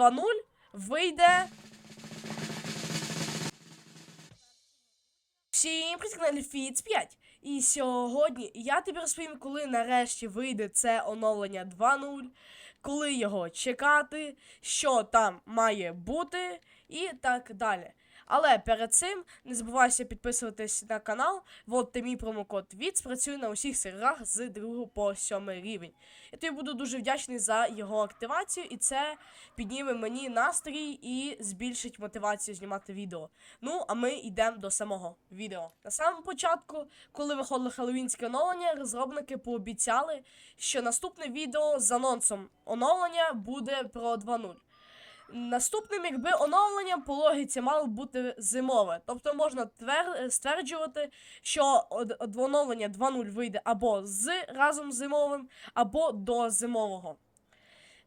2.0 вийде. Всім каналі Фіц 5. І сьогодні я тобі розповім, коли нарешті вийде це оновлення 2.0, коли його чекати, що там має бути і так далі. Але перед цим не забувайся підписуватись на канал. Вводьте мій промокод ВІЦ, працює на усіх серверах з 2 по 7 рівень. Я тобі буду дуже вдячний за його активацію, і це підніме мені настрій і збільшить мотивацію знімати відео. Ну, а ми йдемо до самого відео. На самому початку, коли виходило хеллоуінське оновлення, розробники пообіцяли, що наступне відео з анонсом оновлення буде про 2.0. Наступним, якби оновленням по логіці мало бути зимове. Тобто можна твер... стверджувати, що оновлення 2.0 вийде або з разом з зимовим, або до зимового.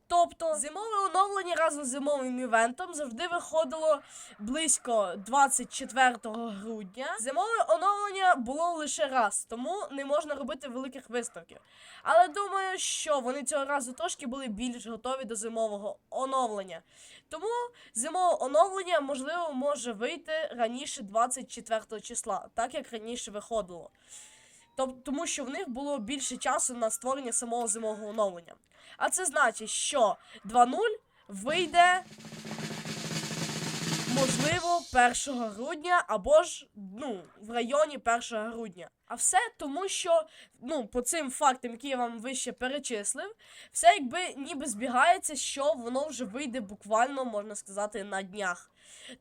Тобто зимове оновлення разом з зимовим івентом завжди виходило близько 24 грудня. Зимове оновлення було лише раз, тому не можна робити великих висновків. Але думаю, що вони цього разу трошки були більш готові до зимового оновлення. Тому зимове оновлення, можливо, може вийти раніше 24 числа, так як раніше виходило. Тоб- Тому що в них було більше часу на створення самого зимового оновлення. А це значить, що 2.0 вийде, можливо, 1 грудня або ж ну, в районі 1 грудня. А все тому, що ну, по цим фактам, які я вам вище перечислив, все якби ніби збігається, що воно вже вийде буквально, можна сказати, на днях.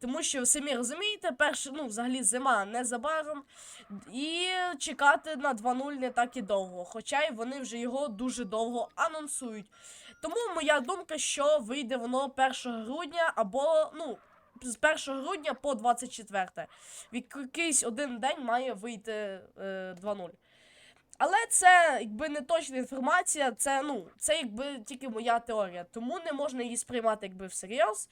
Тому що самі розумієте, перше, ну, взагалі зима незабаром, і чекати на 2.0 не так і довго. Хоча й вони вже його дуже довго анонсують. Тому моя думка, що вийде воно 1 грудня або, ну, з 1 грудня по 24. В якийсь один день має вийти е, 2.0. Але це якби не точна інформація, це ну, це якби тільки моя теорія, тому не можна її сприймати якби всерйоз.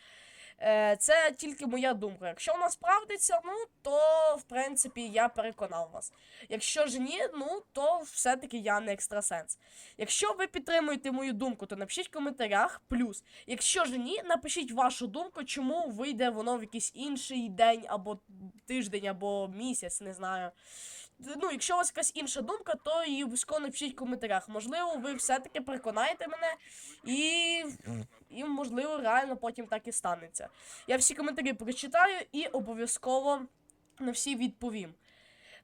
Е, це тільки моя думка. Якщо вона справдиться, ну то в принципі я переконав вас. Якщо ж ні, ну то все-таки я не екстрасенс. Якщо ви підтримуєте мою думку, то напишіть в коментарях. Плюс, якщо ж ні, напишіть вашу думку, чому вийде воно в якийсь інший день, або тиждень, або місяць, не знаю. Ну, якщо у вас якась інша думка, то її обов'язково напишіть в коментарях. Можливо, ви все-таки переконаєте мене, і, і можливо, реально потім так і станеться. Я всі коментарі прочитаю і обов'язково на всі відповім.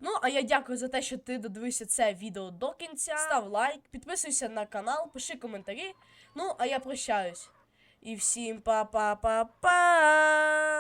Ну, а я дякую за те, що ти додивився це відео до кінця. Став лайк, підписуйся на канал, пиши коментарі. Ну, а я прощаюсь. І всім па-па-па-па!